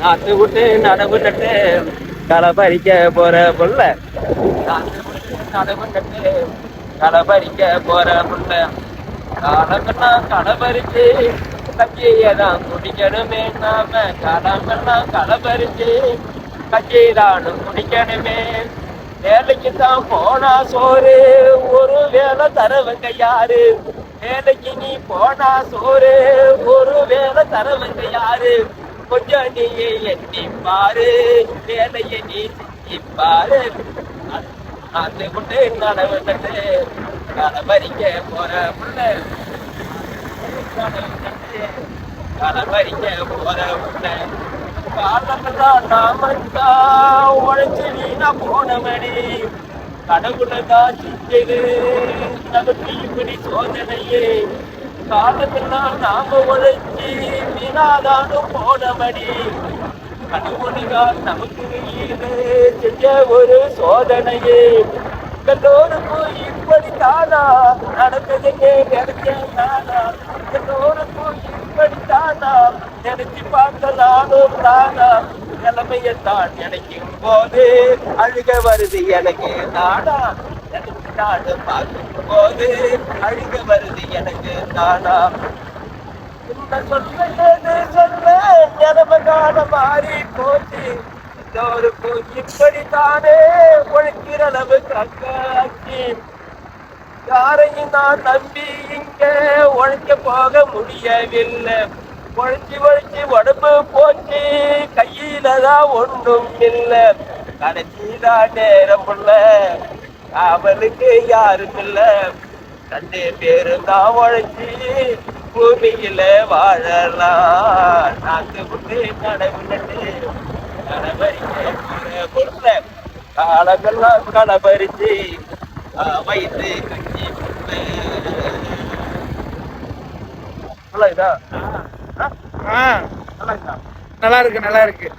நாத்து விட்டு நடவு நட்டு களை பறிக்க போற புள்ள. நாத்து விட்டு நடவு நட்டு களை பறிக்க போற புள்ள. காலமெல்லாம் களை பறிச்சு கட்சியதான் குடிக்கணுமே நாம. காலமெல்லாம் களை பறிச்சு கட்சிதானும் குடிக்கணுமே. வேலைக்கு தான் போனா சோறு ஒரு வேலை தரவங்க யாரு வேலைக்கு நீ போனா சோறு ஒரு வேலை தரவங்க யாரு கொஞ்சம் நீ எண்ணி பாரு வேலையை நீ செஞ்சு பாரு அது விட்டு நடவு நட்டு களபறிக்க போற புள்ள களபறிக்க போற புள்ள காலமெல்லாம் நாமத்தான் உழைச்சு வீணா போனவனே. கடவுளதான் செஞ்சது நமக்கு இப்படி சோதனையே. காலமெல்லாம் நாம உழைச்சி வீணாதானும் போனபடி கடவுளுதான் நமக்கு ஈடு செஞ்ச ஒரு சோதனையே. எல்லோருக்கும் இப்படித்தானா நடந்ததுங்க நினைச்சானா எல்லோருக்கும் இப்படித்தானா நினைச்சு பார்த்த நானும் தானா நிலைமையத்தான் நினைக்கும் போது அழுக வருது எனக்கு. நானா நினைச்சு நாடு பார்க்கும் போது அழுக வருது எனக்கு தானா. இந்த சொல்வது சொல்ல நிலமகால மாறி போச்சு. எல்லோருக்கும் இப்படித்தானே உழைக்கிற அளவு கக்காச்சு யாரையும் நான் நம்பி இங்க உழைக்க போக முடியவில்லை. உழைச்சி உழைச்சி உடம்பு போச்சு கையில தான் ஒன்றும் இல்லை. கடைசிதான் நேரம் உள்ள அவனுக்கு யாரும் தந்தை ரெண்டு பேரும் தான் உழைச்சி பூமியில வாழலாம் நாக்கு விட்டு நடவு நட்டு கடபறிக்க பொருள காலங்கள்லாம் கடபறிச்சு வைத்து கஞ்சி நல்லா இருக்கு நல்லா இருக்கு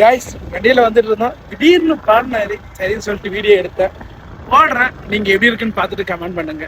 கைஸ் வண்டியில் வந்துட்டு இருந்தோம். திடீர்னு பாடினாரு. சரின்னு சொல்லிட்டு வீடியோ எடுத்தேன். ஓடுறேன் நீங்கள் எப்படி இருக்குன்னு பார்த்துட்டு கமெண்ட் பண்ணுங்க.